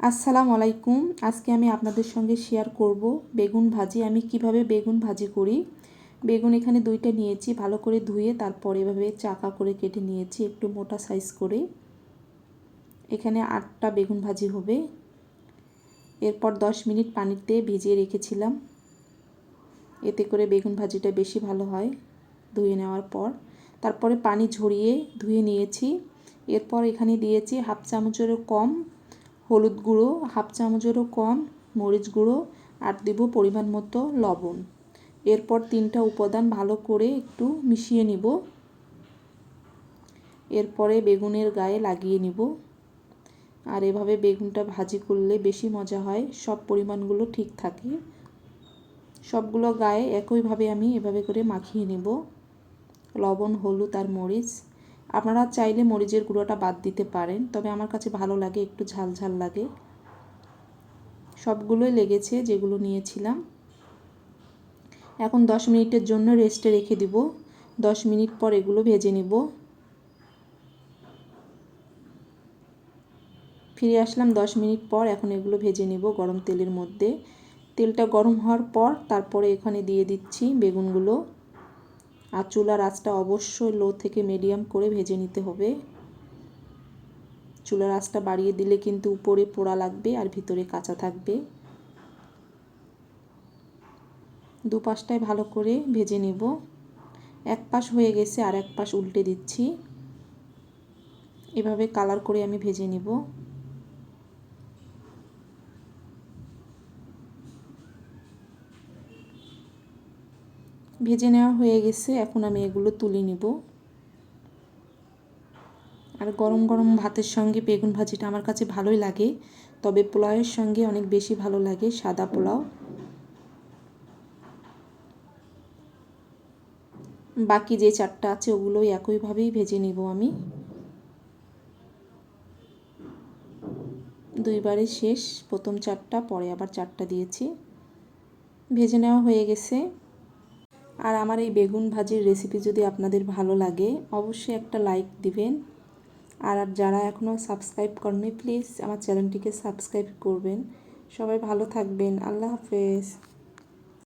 আসসালামু আলাইকুম। আজকে আমি আপনাদের সঙ্গে শেয়ার করব বেগুন ভাজি। আমি কীভাবে বেগুন ভাজি করি? বেগুন এখানে দুইটা নিয়েছি, ভালো করে ধুয়ে তারপর এভাবে চাকা করে কেটে নিয়েছি, একটু মোটা সাইজ করে। এখানে আটটা বেগুন ভাজি হবে। এরপর দশ মিনিট পানিতে ভিজিয়ে রেখেছিলাম। এতে করে বেগুন ভাজিটা বেশি ভালো হয় ধুয়ে নেওয়ার পর। তারপরে পানি ঝরিয়ে ধুয়ে নিয়েছি। এরপর এখানে দিয়েছি হাফ চামচেরও কম হলুদ গুঁড়ো, হাফ চামচেরও কম, মরিচ গুঁড়ো আর দেব পরিমাণ মতো লবণ। এরপর তিনটা উপাদান ভালো করে একটু মিশিয়ে নিব। এরপরে বেগুনের গায়ে লাগিয়ে নিব। আর এভাবে বেগুনটা ভাজি করলে বেশি মজা হয়, সব পরিমাণগুলো ঠিক থাকে। সবগুলো গায়ে একইভাবে আমি এভাবে করে মাখিয়ে নেব। লবণ, হলুদ আর মরিচ। আপনারা চাইলে মরিচের গুঁড়োটা বাদ দিতে পারেন, তবে আমার কাছে ভালো লাগে, একটু ঝাল ঝাল লাগে। সবগুলোই লেগেছে যেগুলো নিয়েছিলাম। এখন দশ মিনিটের জন্য রেস্টে রেখে দিব। দশ মিনিট পর এগুলো ভেজে নিব। ফিরে আসলাম দশ মিনিট পর, এখন এগুলো ভেজে নিব গরম তেলের মধ্যে। তেলটা গরম হওয়ার পর, তারপরে এখানে দিয়ে দিচ্ছি বেগুনগুলো। আর চুলার আঁচটা অবশ্যই লো থেকে মিডিয়াম করে ভেজে নিতে হবে। চুলার আঁচটা বাড়িয়ে দিলে কিন্তু উপরে পোড়া লাগবে আর ভিতরে কাঁচা থাকবে। দু পাশটায় ভালো করে ভেজে নেব। এক পাশ হয়ে গেছে আর এক পাশ উল্টে দিচ্ছি। এভাবে কালার করে আমি ভেজে নিব। ভেজে নেওয়া হয়ে গেছে, এখন আমি এগুলো তুলে নিব। আর গরম গরম ভাতের সঙ্গে বেগুন ভাজিটা আমার কাছে ভালোই লাগে, তবে পোলাওয়ের সঙ্গে অনেক বেশি ভালো লাগে সাদা পোলাও। বাকি যে চারটা আছে ওগুলোই একইভাবেই ভেজে নিব আমি। দুইবারে শেষ, প্রথম চারটা, পরে আবার চারটা দিয়েছি। ভেজে নেওয়া হয়ে গেছে। আর আমার এই বেগুন ভাজির রেসিপি যদি আপনাদের ভালো লাগে, অবশ্যই একটা লাইক দিবেন। আর আর যারা এখনও সাবস্ক্রাইব করেনি প্লিজ আমার চ্যানেলটিকে সাবস্ক্রাইব করবেন। সবাই ভালো থাকবেন। আল্লাহ হাফেজ।